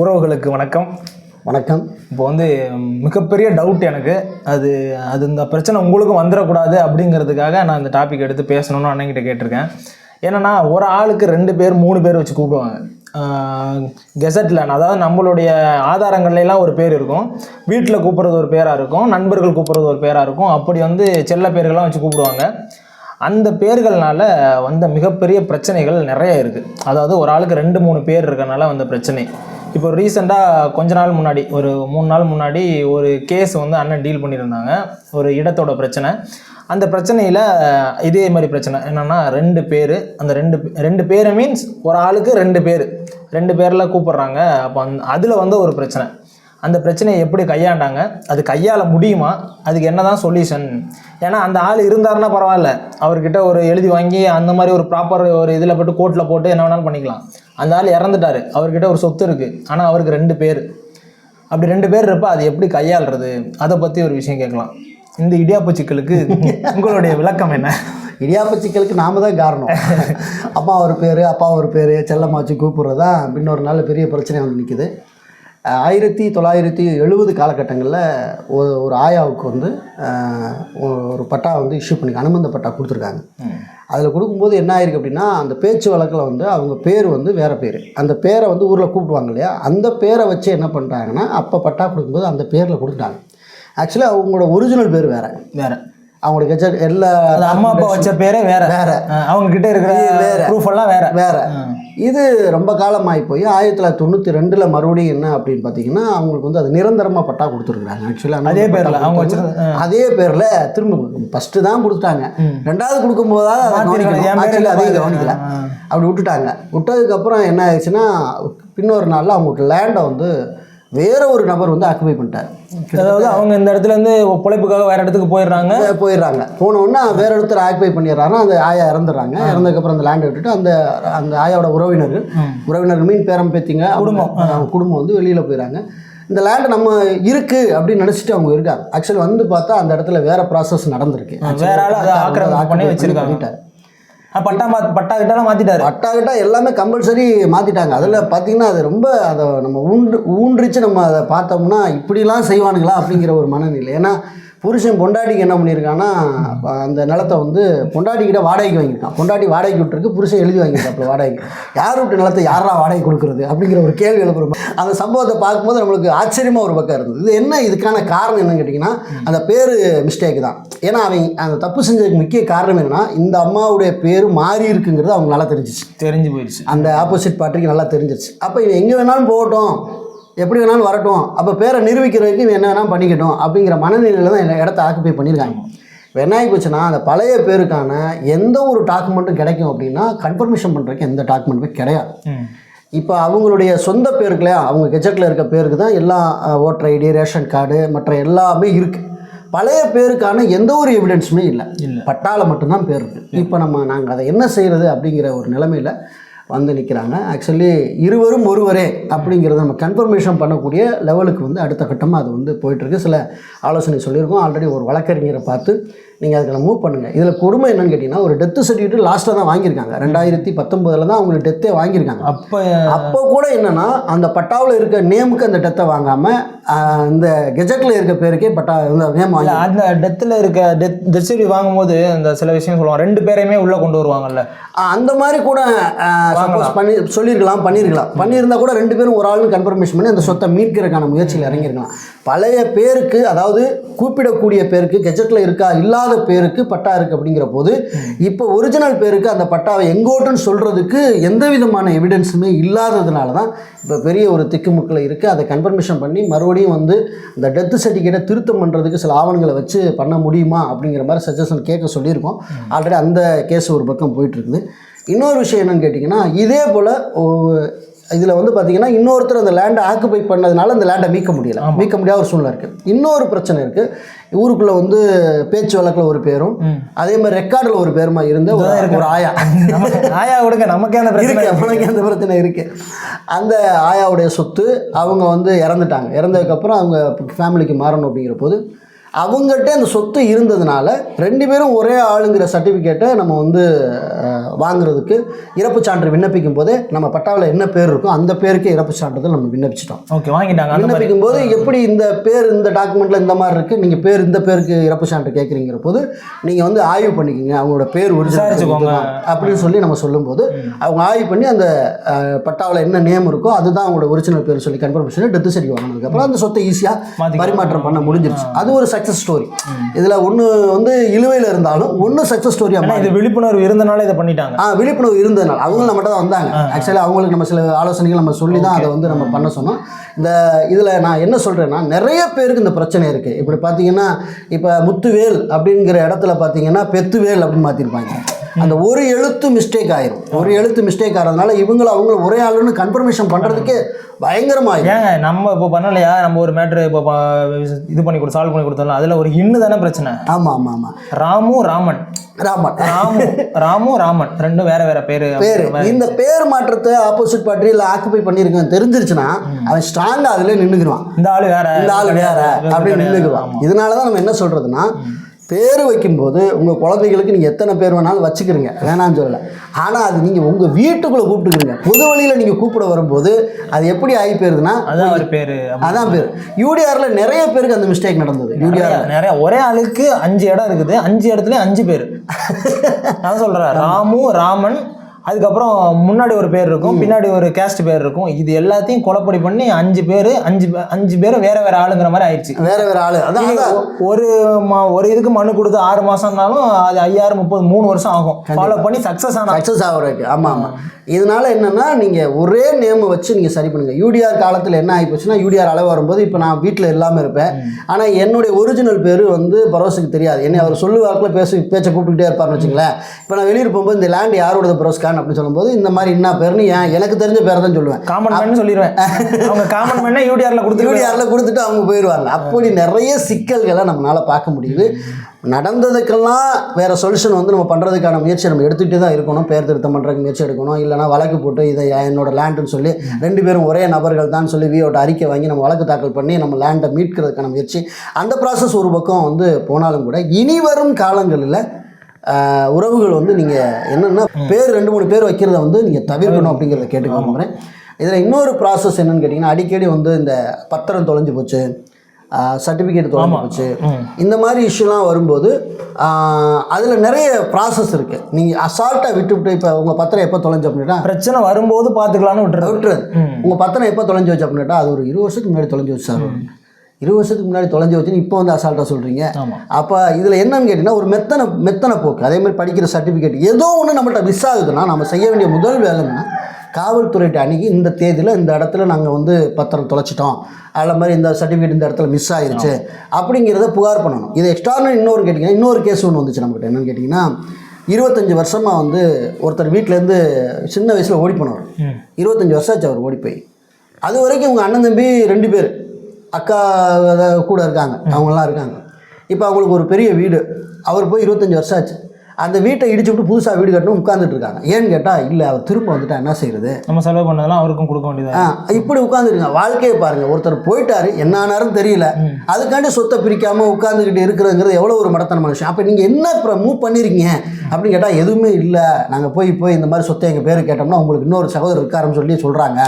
உறவுகளுக்கு வணக்கம். வணக்கம். இப்போ வந்து மிகப்பெரிய டவுட் எனக்கு. அது அது இந்த பிரச்சனை உங்களுக்கும் வந்துடக்கூடாது அப்படிங்கிறதுக்காக நான் இந்த டாபிக் எடுத்து பேசணும்னு அண்ணன்கிட்ட கேட்டிருக்கேன். என்னன்னா ஒரு ஆளுக்கு ரெண்டு பேர் மூணு பேர் வச்சு கூப்பிடுவாங்க. கெசட்டில் அதாவது நம்மளுடைய ஆதாரங்கள்ல எல்லாம் ஒரு பேர் இருக்கும். வீட்டில் கூப்பிட்றது ஒரு பேராக இருக்கும். நண்பர்கள் கூப்பிட்றது ஒரு பேராக இருக்கும். அப்படி வந்து செல்ல பேர்கள்லாம் வச்சு கூப்பிடுவாங்க. அந்த பேர்கள்னால வந்த மிகப்பெரிய பிரச்சனைகள் நிறைய இருக்குது அதாவது ஒரு ஆளுக்கு ரெண்டு மூணு பேர் இருக்கறனால வந்த பிரச்சனை. இப்போ ரீசெண்டாக கொஞ்ச நாள் முன்னாடி ஒரு மூணு நாள் முன்னாடி ஒரு கேஸ் வந்து அண்ணன் டீல் பண்ணியிருந்தாங்க. ஒரு இடத்தோட பிரச்சனை. அந்த பிரச்சனையில் இதே மாதிரி பிரச்சனை. என்னென்னா ரெண்டு பேர் அந்த ரெண்டு ரெண்டு பேர் மீன்ஸ் ஒரு ஆளுக்கு ரெண்டு பேர். ரெண்டு பேரில் கூப்பிட்றாங்க. அப்போ அந் அதில் வந்து ஒரு பிரச்சனை. அந்த பிரச்சனையை எப்படி கையாண்டாங்க? அது கையாள முடியுமா? அதுக்கு என்ன தான் சொல்யூஷன் ஏன்னா அந்த ஆள் இருந்தாருன்னா பரவாயில்ல. அவர்கிட்ட ஒரு எழுதி வாங்கி அந்த மாதிரி ஒரு ப்ராப்பர் ஒரு இதில் போட்டு கோர்ட்டில் போட்டு என்ன வேணாலும் பண்ணிக்கலாம். அந்த ஆள் இறந்துட்டார். அவர்கிட்ட ஒரு சொத்து இருக்குது ஆனால் அவருக்கு ரெண்டு பேர். அப்படி ரெண்டு பேர் இருப்பா அது எப்படி கையாளுறது? அதை பற்றி ஒரு விஷயம் கேட்கலாம். இந்த இடியாப்பு சிக்கலுக்கு உங்களுடைய விளக்கம் என்ன? இடியாப்பு சிக்கலுக்கு நாம தான் காரணம். அம்மா ஒரு பேர் அப்பா ஒரு பேர் செல்லம்மா வச்சு கூப்பிட்றது தான் இன்னொரு நாள் பெரிய பிரச்சனை வந்து நிற்குது ஆயிரத்தி தொள்ளாயிரத்தி எழுபது காலகட்டங்களில் ஒரு ஒரு ஆயாவுக்கு வந்து ஒரு பட்டா வந்து இஷ்யூ பண்ணி அனுமந்த பட்டா கொடுத்துருக்காங்க. அதில் கொடுக்கும்போது என்ன ஆயிருக்கு அப்படின்னா அந்த பேச்சு வழக்கில் வந்து அவங்க பேர் வந்து வேறு பேர். அந்த பேரை வந்து ஊரில் கூப்பிடுவாங்க இல்லையா? அந்த பேரை வச்சு என்ன பண்ணுறாங்கன்னா அப்போ பட்டா கொடுக்கும்போது அந்த பேரில் கொடுத்துட்டாங்க. ஆக்சுவலி அவங்களோட ஒரிஜினல் பேர் வேறு. வேற. அவங்களுக்கு எச்ச- எல்லா அம்மா அப்பா வச்ச பேரே வேற. வேற. அவங்க கிட்ட இருக்கிற ப்ரூஃப் எல்லாம் வேற. வேற. இது ரொம்ப காலமாகி போய் ஆயிரத்தி தொள்ளாயிரத்தி தொண்ணூற்றி ரெண்டில் மறுபடியும் என்ன அப்படின்னு பார்த்தீங்கன்னா அவங்களுக்கு வந்து அது நிரந்தரமாக பட்டா கொடுத்துருக்குறாங்க. ஆக்சுவலாக அதே பேர்ல அவங்க அதே பேரில் திரும்ப ஃபஸ்ட்டு தான் கொடுத்தாங்க ரெண்டாவது கொடுக்கும்போது தான் அதை Actually அதையும். கவனிக்கல. அப்படி விட்டுட்டாங்க. விட்டதுக்கப்புறம் என்ன ஆயிடுச்சுன்னா பின்னொரு நாளில் அவங்களுக்கு லேண்டை வந்து வேற ஒரு நபர் வந்து ஆக்குபை பண்ணிட்டார். அதாவது அவங்க இந்த இடத்துல இருந்து பொழைப்புக்காக வேற இடத்துக்கு போயிடுறாங்க. போயிடுறாங்க. போன உடனே வேற ஒருத்தர் ஆக்குபை பண்ணிடுறாங்கன்னா அந்த ஆயா இறந்துடுறாங்க. இறந்ததுக்கப்புறம் அந்த லேண்டை விட்டுட்டு அந்த அந்த ஆயாவோட உறவினர்கள் உறவினர்கள் மீன் பேரம் பேத்திங்க குடும்பம். அவங்க குடும்பம் வந்து வெளியில் போயிடறாங்க. இந்த லேண்டு நம்ம இருக்கு அப்படின்னு நினச்சிட்டு அவங்க இருக்காங்க. ஆக்சுவலி வந்து பார்த்தா அந்த இடத்துல வேற ப்ராசஸ் நடந்திருக்கு. வேற ஆள் அதை ஆக்கிரமிப்பு பண்ணி வச்சிருக்காங்க. பட்டா மா பட்டா கிட்டலாம் மாத்திட்டாரு. பட்டா கிட்டா எல்லாமே கம்பல்சரி மாற்றிட்டாங்க அதில் பார்த்தீங்கன்னா அது ரொம்ப அதை நம்ம ஊன்று ஊன்றிச்சு நம்ம அதை பார்த்தோம்னா இப்படிலாம் செய்வானுங்களா அப்படிங்கிற ஒரு மனநிலை. ஏன்னா புருஷன் பொண்டாட்டிக்கு என்ன பண்ணியிருக்கான்னா அந்த நிலத்தை வந்து பொண்டாட்டிக்கிட்ட வாடகைக்கு வாங்கியிருக்கான். பொண்டாட்டி வாடகைக்கு விட்டுருக்கு புருஷன் எழுதி வாங்கியிருக்காப்புல வாடகைக்கு. யார் விட்டு நிலத்தை யாரா வாடகை கொடுக்குறது அப்படிங்கிற ஒரு கேள்வி எழுப்புறோம். அந்த சம்பவத்தை பார்க்கும்போது நம்மளுக்கு ஆச்சரியமாக ஒரு பக்கம் இருந்தது. இது என்ன இதுக்கான காரணம் என்னன்னு கேட்டிங்கன்னா அந்த பேர் மிஸ்டேக் தான். ஏன்னா அவன் அந்த தப்பு செஞ்சதுக்கு முக்கிய காரணம் என்னன்னா இந்த அம்மாவுடைய பேர் மாறி இருக்குங்கிறது அவங்க நல்லா தெரிஞ்சிச்சு. தெரிஞ்சு போயிடுச்சு. அந்த ஆப்போசிட் பார்ட்டிக்கு நல்லா தெரிஞ்சிருச்சு. அப்போ இவன் எங்கே வேணாலும் போகட்டும். எப்படி வேணாலும் வரட்டும். அப்போ பேரை நிரூபிக்கிறதுக்கு இவன் என்ன வேணாலும் பண்ணிக்கட்டும் அப்படிங்கிற மனநிலையில் தான் இடத்த ஆக்குப்பை பண்ணியிருக்காங்க. இப்போ என்ன ஆகி போச்சுன்னா அந்த பழைய பேருக்கான எந்த ஒரு டாக்குமெண்ட்டும் கிடைக்கும் அப்படின்னா கன்ஃபர்மேஷன் பண்ணுறதுக்கு எந்த டாக்குமெண்ட்டுமே கிடையாது. இப்போ அவங்களுடைய சொந்த பேருக்கு இல்லையா அவங்க கெஜெட்டில் இருக்க பேருக்கு தான் எல்லா ஓட்டர் ஐடி ரேஷன் கார்டு மற்ற எல்லாமே இருக்குது பழைய பேருக்கான எந்த ஒரு எவிடன்ஸுமே இல்லை. பட்டால மட்டும்தான் பேர் இருக்குது இப்போ நம்ம நாங்கள் அதை என்ன செய்கிறது அப்படிங்கிற ஒரு நிலைமையில் வந்து நிற்கிறாங்க ஆக்சுவலி இருவரும் ஒருவரே அப்படிங்கிறத நம்ம கன்ஃபர்மேஷன் பண்ணக்கூடிய லெவலுக்கு வந்து அடுத்த கட்டமாக அது வந்து போயிட்டுருக்கு சில ஆலோசனை சொல்லியிருக்கோம். ஆல்ரெடி ஒரு வழக்கறிஞரை பார்த்து நீங்கள் அதுக்கு மூவ் பண்ணுங்கள் இதில் கொடுமை என்னன்னு கேட்டிங்கன்னா ஒரு டெத்து சர்டிஃபிகேட் லாஸ்ட்டாக தான் வாங்கியிருக்காங்க. ரெண்டாயிரத்தி பத்தொம்போதில் தான் அவங்களுக்கு டெத்தே வாங்கியிருக்காங்க. அப்ப அப்போ கூட என்னன்னா அந்த பட்டாவில் இருக்க நேமுக்கு அந்த டெத்தை வாங்காமல் இந்த கெஜெட்டில் இருக்க பேருக்கே பட்டா இந்த நேம் வாங்கி அந்த டெத்தில் இருக்க டெத் டெத் சர்டிஃபிகேட் வாங்கும்போது அந்த சில விஷயம் சொல்லுவாங்க. ரெண்டு பேரையுமே உள்ள கொண்டு வருவாங்கல்ல. அந்த மாதிரி கூட சப்போஸ் பண்ணி சொல்லியிருக்கலாம் பண்ணியிருக்கலாம். பண்ணியிருந்தா கூட ரெண்டு பேரும் ஒரு ஆளுன்னு கன்ஃபர்மேஷன் பண்ணி அந்த சொத்தை மீட்கிறதுக்கான முயற்சியில் இறங்கியிருக்கலாம். பழைய பேருக்கு அதாவது கூப்பிடக்கூடிய பேருக்கு கெஜெட்டில் இருக்கா இல்லாத பேருக்கு பட்டா இருக்குது அப்படிங்கிற போது இப்போ ஒரிஜினல் பேருக்கு அந்த பட்டாவை எங்கோட்டுன்னு சொல்கிறதுக்கு எந்த விதமான எவிடன்ஸுமே இல்லாததுனால தான் இப்போ பெரிய ஒரு திக்குமுக்கில் இருக்குது அதை கன்ஃபர்மேஷன் பண்ணி மறுபடியும் வந்து இந்த டெத்து சர்டிஃபிகேட்டை திருத்தம் பண்ணுறதுக்கு சில ஆவணங்களை வச்சு பண்ண முடியுமா அப்படிங்கிற மாதிரி சஜஷன் கேட்க சொல்லியிருக்கோம். ஆல்ரெடி அந்த கேஸ் ஒரு பக்கம் போயிட்டு இருக்குது. இன்னொரு விஷயம் என்னன்னு கேட்டிங்கன்னா இதே போல் இதில் வந்து பார்த்தீங்கன்னா இன்னொருத்தர் அந்த லேண்டை ஆக்குபை பண்ணதுனால அந்த லேண்டை மீட்க முடியல. மீட்க முடியாத ஒரு சூழ்நிலை இருக்குது இன்னொரு பிரச்சனை இருக்குது ஊருக்குள்ளே வந்து பேச்சு வழக்கில் ஒரு பேரும் அதே மாதிரி ரெக்கார்டில் ஒரு பேருமா இருந்த ஒரு ஒரு ஆயா. ஆயா கொடுங்க நமக்கே அந்த பிரச்சனை அவனுக்கு அந்த பிரச்சனை இருக்கு. அந்த ஆயாவுடைய சொத்து அவங்க வந்து இறந்துட்டாங்க. இறந்ததுக்கப்புறம் அவங்க ஃபேமிலிக்கு மாறணும் அப்படிங்கிற போது அவங்ககிட்ட அந்த சொத்து இருந்ததுனால ரெண்டு பேரும் ஒரே ஆளுங்கிற சர்டிஃபிகேட்டை நம்ம வந்து வாங்குறதுக்கு இறப்பு சான்று விண்ணப்பிக்கும் போதே நம்ம பட்டாவில் என்ன பேர் இருக்கோ அந்த பேருக்கே இறப்பு சான்றிதழ் நம்ம விண்ணப்பிச்சிட்டோம். ஓகே வாங்கிட்டாங்க. விண்ணப்பிக்கும் போது எப்படி இந்த பேர் இந்த டாக்குமெண்ட்ல இந்த மாதிரி இருக்கு நீங்க பேர் இந்த பேருக்கு இறப்பு சான்று கேட்குறீங்கிற போது நீங்க வந்து ஆய்வு பண்ணிக்கோங்க அவங்களோட பேர். ஒரிஜினல் அப்படின்னு சொல்லி நம்ம சொல்லும்போது அவங்க ஆய்வு பண்ணி அந்த பட்டாவில் என்ன நேம் இருக்கோ அதுதான் அவங்களோட ஒரிஜினல் பேர் சொல்லி கன்ஃபர்மேஷன் டெத் சர்டிஃபிகேட் வாங்கினதுக்கு அப்புறம் அந்த சொத்தை ஈஸியாக. பரிமாற்றம் பண்ண முடிஞ்சிருச்சு. அது ஒரு சக்ஸஸ் ஸ்டோரி இதுல ஒன்று வந்து இழுவையில் இருந்தாலும் ஒன்று சக்ஸஸ் ஸ்டோரியாக இது விழிப்புணர்வு இருந்தனால இதை பண்ணிட்டாங்க. ஆ விழிப்புணர்வு இருந்ததுனால. அவங்க நம்மகிட்ட தான் வந்தாங்க. ஆக்சுவலி அவங்களுக்கு நம்ம சில ஆலோசனைகள் நம்ம சொல்லி தான் அதை வந்து நம்ம பண்ண சொன்னோம். இந்த இதில் நான் என்ன சொல்கிறேன்னா நிறைய பேருக்கு இந்த பிரச்சனை இருக்குது இப்படி பார்த்தீங்கன்னா இப்போ முத்துவேல் அப்படிங்கிற இடத்துல பார்த்தீங்கன்னா பெத்துவேல் அப்படின்னு மாற்றிருப்பாங்க அந்த ஒரு எழுத்து மிஸ்டேக் ஆயிரும். ஒரு எழுத்து மிஸ்டேக் ஆகிறதுனால இவங்களும் அவங்களும் ஒரே ஆளுன்னு கன்ஃபர்மேஷன் பண்ணுறதுக்கே பயங்கரமாயிரும். ஏங்க நம்ம இப்போ பண்ணலையா? நம்ம ஒரு மேட்ரு இப்போ இது பண்ணி கொடு சால்வ் பண்ணி கொடுத்தோம்ல அதில் ஒரு இன்னு தானே பிரச்சனை. ஆமாம் ஆமாம் ஆமாம் ராமு ராமன். ராமன். ராமு ராமு ராமன். ரெண்டும் வேற வேற பேரு. பேர். இந்த பேர் மாற்றத்தை ஆப்போசிட் பார்ட்டி இல்லை ஆக்குபை பண்ணியிருக்கேன் தெரிஞ்சிருச்சுன்னா அவன் ஸ்ட்ராங்காக அதில் நின்றுக்குருவான் இந்த ஆளு வேற. இந்த ஆள் வேற. அப்படின்னு நின்றுக்குவான் இதனால தான் நம்ம என்ன சொல்றதுன்னா பேர் வைக்கும்போது உங்கள் குழந்தைகளுக்கு நீங்கள் எத்தனை பேர் வேணாலும் வச்சுக்கிறீங்க. வேணாம்னு சொல்லலை. ஆனால் அது நீங்கள் உங்கள் வீட்டுக்குள்ளே கூப்பிட்டுக்கிறீங்க. பொது வழியில் நீங்கள் கூப்பிட வரும்போது அது எப்படி ஆகி போயிருதுன்னா அதான் ஒரு பேரு. அதான் பேர். யூடிஆரில் நிறைய பேருக்கு அந்த மிஸ்டேக் நடந்தது. யூடிஆர் நிறைய- ஒரே ஆளுக்கு அஞ்சு இடம் இருக்குது. அஞ்சு இடத்துல அஞ்சு பேர். நான் சொல்றேன். ராமு ராமன் அதுக்கப்புறம் முன்னாடி ஒரு பேர் இருக்கும் பின்னாடி ஒரு கேஸ்ட் பேர் இருக்கும். இது எல்லாத்தையும் குழப்படி பண்ணி அஞ்சு பேர் அஞ்சு அஞ்சு பேரும் வேற வேற ஆளுங்கிற மாதிரி ஆயிடுச்சு. வேற வேற ஆள். அதான் ஒரு ஒரு இதுக்கு மனு கொடுத்து ஆறு மாசம்னாலும் அது ஐயாயிரம் முப்பது மூணு வருஷம் ஆகும். ஃபாலோ பண்ணி சக்சஸ் ஆனா. சக்ஸஸ் ஆகிறதுக்கு ஆமாம் ஆமாம் இதனால என்னன்னா நீங்கள் ஒரே நேமை வச்சு நீங்கள் சரி பண்ணுங்க. யூடிஆர் காலத்தில் என்ன ஆகி போச்சுன்னா யூடிஆர் அளவு வரும்போது இப்போ நான் வீட்டில் இல்லாமல் இருப்பேன். ஆனால் என்னுடைய ஒரிஜினல் பேர் வந்து பரோஸுக்கு தெரியாது. என்னை அவர் சொல்லுவாக்கில் பேச பேச்சை கூப்பிட்டுக்கிட்டே இருப்பார்னு வச்சுங்களேன். இப்போ நான் வெளியூர் போகும்போது இந்த லேண்ட் யாரோட பரோஸ்கான் அப்படின்னு சொல்லும்போது இந்த மாதிரி என்ன பேர்னு ஏன் எனக்கு தெரிஞ்ச பேரை தான் சொல்லுவேன். காமன் மேன் சொல்லிடுவேன். அவங்க காமன் மேனே யூடிஆர்ல கொடுத்து யூடிஆரில் கொடுத்துட்டு அவங்க போயிடுவாங்க. அப்படி நிறைய சிக்கல்களை நம்மளால பார்க்க முடியுது. நடந்ததுக்கெல்லாம் வேற சொல்யூஷன் வந்து நம்ம பண்ணுறதுக்கான முயற்சி நம்ம எடுத்துகிட்டே தான் இருக்கணும். பேர் திருத்தம் பண்ணுறதுக்கு முயற்சி எடுக்கணும். இல்லைனா வழக்கு போட்டு இதை என்னோட லேண்டுன்னு சொல்லி ரெண்டு பேரும் ஒரே நபர்கள் தான் சொல்லி வியோட்ட அறிக்கை வாங்கி நம்ம வழக்கு தாக்கல் பண்ணி நம்ம லேண்டை மீட்கிறதுக்கான முயற்சி. அந்த ப்ராசஸ் ஒரு பக்கம் வந்து போனாலும் கூட இனி வரும் காலங்களில் உறவுகள் வந்து நீங்கள் என்னென்னா பேர் ரெண்டு மூணு பேர் வைக்கிறத வந்து நீங்கள் தவிர்க்கணும் அப்படிங்கிறத கேட்டுக்க விரும்புகிறேன் இதில் இன்னொரு ப்ராசஸ் என்னன்னு கேட்டிங்கன்னா அடிக்கடி வந்து இந்த பத்திரம் தொலைஞ்சு போச்சு சர்டிஃபிகேட் தொலைஞ்சு போச்சு. இந்த மாதிரி இஷ்யூலாம் வரும்போது அதில் நிறைய ப்ராசஸ் இருக்குது நீங்கள் அசால்ட்டாக விட்டுவிட்டு இப்போ உங்கள் பத்திரம் எப்போ தொலைஞ்சு அப்படின்னா பிரச்சனை வரும்போது பாத்துக்கலாம்னு விட்டுறது. விட்டுறது. உங்கள் பத்திரம் எப்போ தொலைஞ்சு வச்சு அப்படின்னா அது ஒரு இருபது வருஷத்துக்கு முன்னாடி தொலைஞ்சு வச்சு சார். இருபது வருஷத்துக்கு முன்னாடி தொலைஞ்சு வச்சுன்னு இப்போ வந்து அசால்ட்டாக சொல்கிறீங்க அப்போ இதில் என்னன்னு கேட்டிங்கன்னா ஒரு மெத்தனை மெத்தனை போக்கு. அதே மாதிரி படிக்கிற சர்டிஃபிகேட் ஏதோ ஒன்று நம்மள்ட்ட மிஸ் ஆகுதுன்னா நம்ம செய்ய வேண்டிய முதல் வேலை என்னன்னா காவல்துறையிட்ட அணுகி இந்த தேதியில் இந்த இடத்துல நாங்கள் வந்து பத்திரம் தொலைச்சிட்டோம். அதில் மாதிரி இந்த சர்டிஃபிகேட் இந்த இடத்துல மிஸ் ஆயிருச்சு. அப்படிங்கிறத புகார் பண்ணணும். இது எக்ஸ்ட்ரானு இன்னொரு கேட்டிங்கன்னா இன்னொரு கேஸ் ஒன்று வந்துச்சு நம்மகிட்ட. என்னன்னு கேட்டிங்கன்னா இருபத்தஞ்சி வருஷமாக வந்து ஒருத்தர் வீட்டிலேருந்து சின்ன வயசில் ஓடி போனவர். இருபத்தஞ்சி வருஷம் ஆச்சு அவர் ஓடி போய். அது வரைக்கும் உங்கள் அண்ணன் தம்பி ரெண்டு பேர். அக்கா கூட இருக்காங்க. அவங்களாம் இருக்காங்க. இப்போ அவங்களுக்கு ஒரு பெரிய வீடு. அவர் போய் இருபத்தஞ்சி வருஷம் ஆச்சு. அந்த வீட்டை இடிச்சு விட்டு புதுசாக வீடு கட்டணும் உட்காந்துட்டு இருக்காங்க. ஏன்னு கேட்டால் இல்லை அவர் திரும்ப வந்துட்டா என்ன செய்யறது நம்ம செலவு பண்ணதெல்லாம் அவருக்கும் கொடுக்க வேண்டியதா இப்படி உட்காந்துருங்க வாழ்க்கையை பாருங்க ஒருத்தர் போயிட்டாரு என்ன ஆனாரும் தெரியல அதுக்காண்டி சொத்தை பிரிக்காம உட்காந்துக்கிட்டு இருக்கிறதுங்கிறது எவ்வளோ ஒரு மடத்தனமான விஷயம். அப்போ நீங்கள் என்ன மூவ் பண்ணிருக்கீங்க? அப்படின்னு கேட்டால் எதுவுமே இல்லை. நாங்கள் போய் போய் இந்த மாதிரி சொத்தை எங்கள் பேர் கேட்டோம்னா உங்களுக்கு இன்னொரு சகோதரர் இருக்காருன்னு சொல்லி சொல்கிறாங்க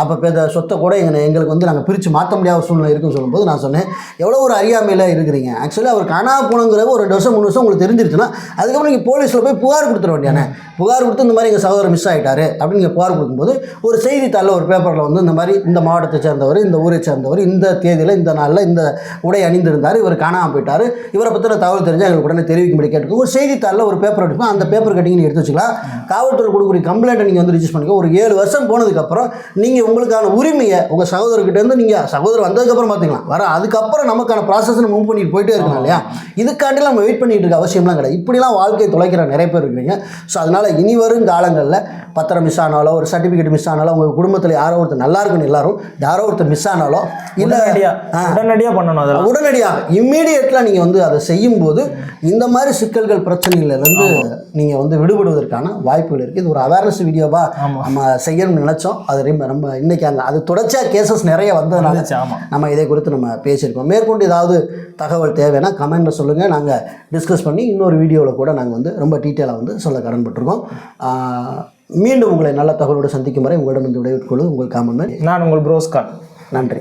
அப்போ இந்த சொத்தை கூட எங்க எங்களுக்கு வந்து நாங்கள் பிரித்து மாற்ற முடியாத சூழ்நிலை இருக்குன்னு சொல்லும்போது நான் சொன்னேன் எவ்வளோ ஒரு அறியாமையில் இருக்கிறீங்க. ஆக்சுவலி அவர் காணா போனங்கிற ஒரு ரெண்டு வருஷம் மூணு வருஷம் உங்களுக்கு தெரிஞ்சிருச்சுன்னா அதுக்கப்புறம் நீங்கள் போலீஸில் போய் புகார் கொடுத்துட வேண்டியானே புகார் கொடுத்து இந்த மாதிரி எங்கள் சகோதரர் மிஸ் ஆகிட்டாரு அப்படின்னு நீங்கள் புகார் கொடுக்கும்போது ஒரு செய்தித்தாளில் ஒரு பேப்பரில் வந்து இந்த மாதிரி இந்த மாவட்டத்தை சேர்ந்தவர் இந்த ஊரை சேர்ந்தவர் இந்த தேதியில் இந்த நாளில் இந்த உடை அணிந்திருந்தார் இவர் காணாமல் போயிட்டார். இவரை பற்றின தகவல் தெரிஞ்சால் எங்களுக்கு உடனே தெரிவிக்கும்படி கேட்டுக்கோ ஒரு செய்தித்தாளில் ஒரு பேப்பர் எடுப்போம். அந்த பேப்பர் கட்டிங் நீங்கள் எடுத்து வச்சுக்கலாம். காவல்துறை கொடுக்கக்கூடிய கம்ப்ளைண்ட்டை நீங்கள் வந்து ரிஜிஸ்டர் பண்ணிக்கோ ஒரு ஏழு வருஷம் போனதுக்கப்புறம் நீங்கள் உங்களுக்கான உரிமையை உங்கள் சகோதரர்கிட்டேருந்து நீங்கள் சகோதரர் வந்ததுக்கப்புறம் பார்த்துக்கலாம் வர அதுக்கப்புறம் நமக்கான ப்ராசஸ் மூவ் பண்ணிட்டு போயிட்டே இருக்கணும் இல்லையா? இதுக்காண்டி நம்ம வெயிட் பண்ணிட்டு இருக்க அவசியம்லாம் கிடையாது. இப்படிலாம் வாழ்க்கை வாழ்க்கையை தொலைக்கிற நிறைய பேர் இருக்கிறீங்க. ஸோ அதனால் இனி வரும் காலங்களில் பத்திரம் மிஸ் ஆனாலோ ஒரு சர்டிஃபிகேட் மிஸ் ஆனாலோ உங்கள் குடும்பத்தில் யாரோ ஒருத்தர் நல்லா இருக்குன்னு எல்லாரும் யாரோ ஒருத்தர் மிஸ் ஆனாலோ இல்லை உடனடியா உடனடியா பண்ணணும் அதெல்லாம். உடனடியாக இம்மீடியட்டாக நீங்கள் வந்து அதை செய்யும்போது இந்த மாதிரி சிக்கல்கள் பிரச்சனைகள்லேருந்து நீங்கள் வந்து விடுபடுவதற்கான வாய்ப்புகள் இருக்குது இது ஒரு அவேர்னஸ் வீடியோவாக. நம்ம செய்யணும்னு நினச்சோம். அது ரொம்ப- நம்ம இன்னைக்கு அந்த அது தொடர்ச்சியாக கேசஸ் நிறைய வந்ததுனால நம்ம இதை குறித்து நம்ம பேசியிருக்கோம். மேற்கொண்டு ஏதாவது தகவல் தேவைன்னா கமெண்ட்டில் சொல்லுங்கள் நாங்கள் டிஸ்கஸ் பண்ணி இன்னொரு வீடியோவில் கூட நாங்கள் வந்து ரொம்ப டீட்டெயிலாக வந்து சொல்ல கடன்பட்டிருக்கோம். மீண்டும் உங்களை நல்ல தகவலோடு சந்திக்கும் வரை உங்களிடம் இந்த விடைபெற்றுக் கொள்வது உங்கள் காமன் நான் உங்கள் ப்ரோஸ்கான் நன்றி.